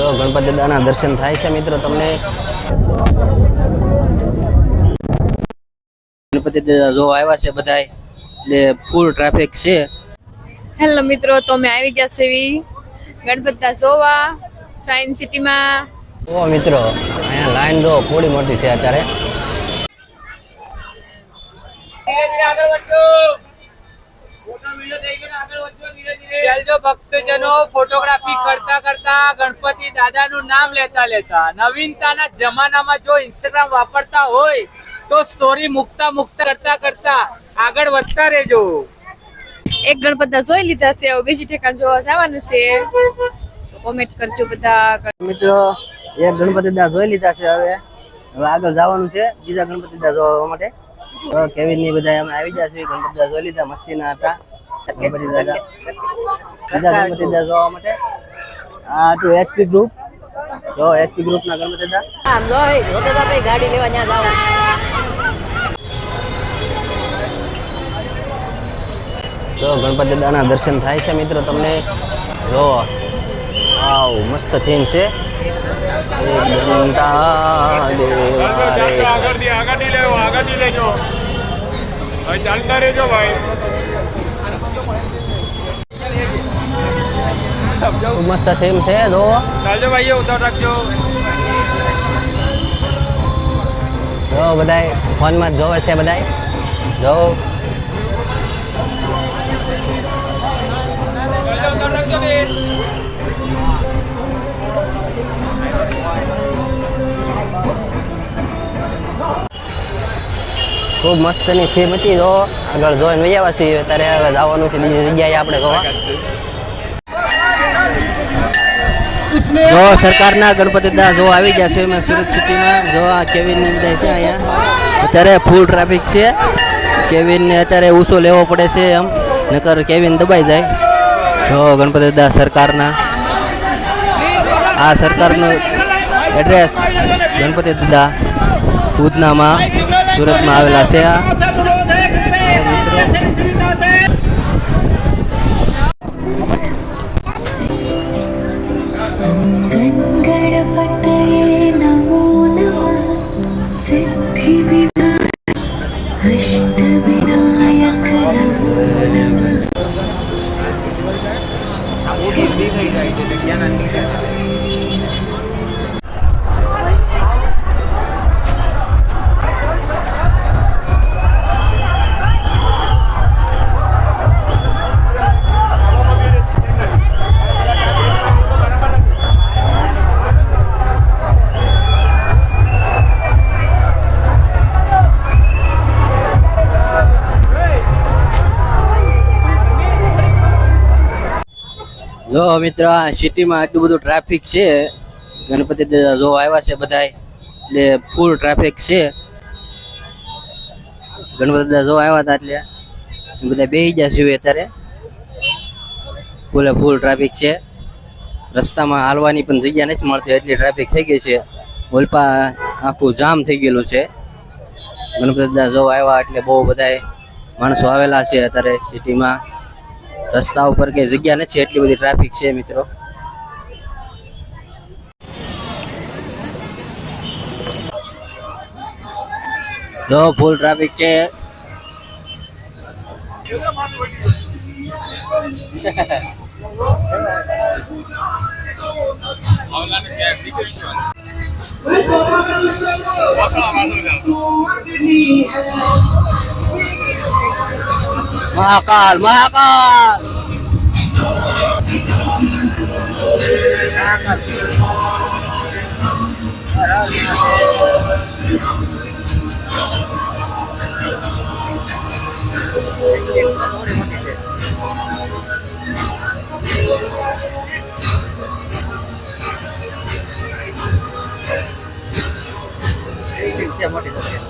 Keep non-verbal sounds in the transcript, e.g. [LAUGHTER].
તો ગણપતિ દાદાના દર્શન થાય છે મિત્રો તમને. ગણપતિ દાદા જો આવ્યા છે બધાય એટલે ફૂલ ટ્રાફિક છે. હેલો મિત્રો તો અમે આવી ગયા છે ગણપતિ જોવા સાયન્સ સિટીમાં ઓ મિત્રો અહીંયા લાઈન જો થોડી મોટી છે અત્યારે. ચાલજો ભક્તજનો ફોટોગ્રાફી કરતા કરતા ગણપતિ દાદાનું નામ લેતા લેતા. નવીનતાના જમાનામાં જો ઇન્સ્ટાગ્રામ વાપરતા હોય તો સ્ટોરી મુકતા મુકતા કરતા કરતા આગળ વધતા રહેજો. એક ગણપતના જોઈ લીધા છે હવે બીજી ઠેકાણ જોવા જવાનું છે. કોમેન્ટ કરજો બધા. મિત્રો એક ગણપતિ દા જોઈ લીધા છે હવે. હવે આગળ જવાનું છે બીજા ગણપતિ દાદા જોવા માટે. તો કેવિનની બધા અમે આવી જશે ગણપતિ દાદા જોઈ લીધા મસ્તીના હતા. ગણપતિ દાદા બીજા ગણપતિ દાદા જોવા માટે. આ તો એસપી ગ્રુપ જો એસપી ગ્રુપ ના ગણપતિ દાદા ગાડી લેવા ત્યાં તો ગણપતિ દાદાના દર્શન થાય છે મિત્રો તમને. જો આવ મસ્ત થીમ છે. ચાલતા રહેજો ભાઈ મસ્ત થીમ છે જો ચાલજો ભાઈ ઉતાર રાખજો જો બધાય ફોનમાં જોવે છે બધાય જો ચાલજો ઉતાર ખૂબ મસ્તની ફીમ હતી તો આગળ જોઈને વહી આવ્યા છીએ. હવે જવાનું છે બીજી જગ્યાએ આપણે ગવા જો સરકારના ગણપતિ દાસ જો આવી ગયા છે એમાં સુરત સિટીમાં. જો આ કેવિનની બધા છે અહીંયા. અત્યારે ફૂલ ટ્રાફિક છે. કેવિનને અત્યારે ઊંચો લેવો પડે છે એમ. નકર કેવિન દબાઈ જાય. જો ગણપતિ દાસ સરકારના. આ સરકારનું એડ્રેસ ગણપતિ દાદા ઉધનામાં સુરતમાં આવેલા છે આ. મોટી થઈ જાય છે જગ્યાના નીચે જો મિત્ર સિટીમાં આટલું બધું ટ્રાફિક છે, ગણપતિ દાદા જો આવ્યા છે બધાય, એટલે ફૂલ ટ્રાફિક છે. ગણપતિ દાદા જો આવ્યા હતા એટલે બધા બેસી છે અત્યારે. ફૂલે ફૂલ ટ્રાફિક છે. રસ્તામાં હાલવાની પણ જગ્યા નથી મળતી, એટલી ટ્રાફિક થઈ ગઈ છે. ઓલપા આખું જામ થઈ ગયેલું છે. ગણપતિ દાદા જો આવ્યા એટલે બહુ બધાય માણસો આવેલા છે અત્યારે સિટીમાં. રસ્તા ઉપર કઈ જગ્યા નથી એટલી બધી ટ્રાફિક છે મિત્રો. જો ફૂલ ટ્રાફિક છે. [LAUGHS] મહાકાલ મહાકાલ મોટી જગ્યા